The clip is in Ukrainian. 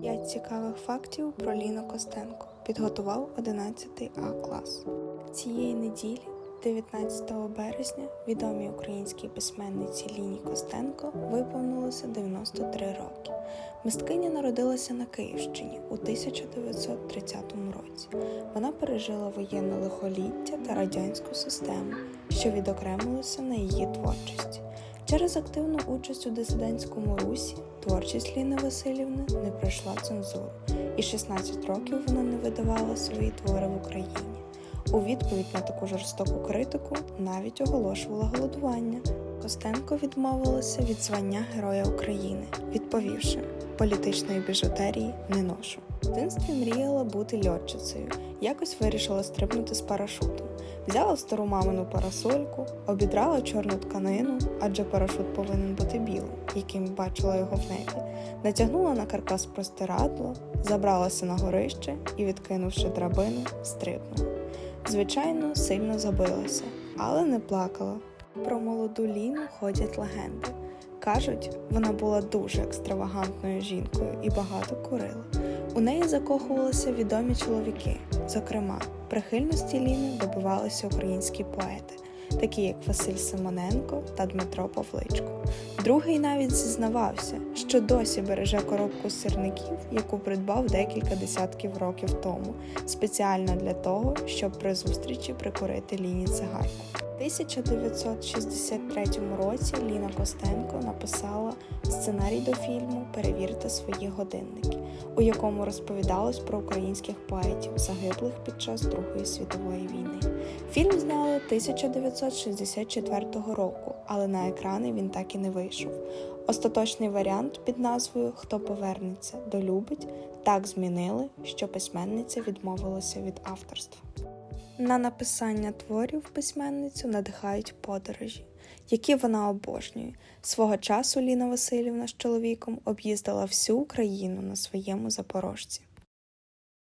П'ять цікавих фактів про Ліну Костенко підготував 11 А клас. Цієї неділі, 19 березня, відомій українській письменниці Ліні Костенко виповнилося 93 роки. Мисткиня народилася на Київщині у 1930 році. Вона пережила воєнне лихоліття та радянську систему, що відокремилися на її творчості. Через активну участь у дисидентському русі творчість Ліни Васильівни не пройшла цензуру, і 16 років вона не видавала свої твори в Україні. У відповідь на таку жорстоку критику навіть оголошувала голодування. Костенко відмовилася від звання Героя України, відповівши політичної біжутерії не ношу. В дитинстві мріяла бути льотчицею, якось вирішила стрибнути з парашутом. Взяла стару мамину парасольку, обідрала чорну тканину, адже парашут повинен бути білим, яким бачила його в небі, натягнула на каркас простирадло, забралася на горище і, відкинувши драбину, стрибнула. Звичайно, сильно забилася, але не плакала. Про молоду Ліну ходять легенди. Кажуть, вона була дуже екстравагантною жінкою і багато курила. У неї закохувалися відомі чоловіки. Зокрема, прихильності Ліни добивалися українські поети, такі як Василь Симоненко та Дмитро Павличко. Другий навіть зізнавався, що досі береже коробку сирників, яку придбав декілька десятків років тому, спеціально для того, щоб при зустрічі прикурити Ліні цигарку. У 1963 році Ліна Костенко написала сценарій до фільму Перевірте свої годинники, у якому розповідалось про українських поетів, загиблих під час Другої світової війни. Фільм зняли 1964 року, але на екрани він так і не вийшов. Остаточний варіант під назвою Хто повернеться до любить так змінили, що письменниця відмовилася від авторства. На написання творів письменницю надихають подорожі, які вона обожнює. Свого часу Ліна Васильівна з чоловіком об'їздила всю Україну на своєму запорожці.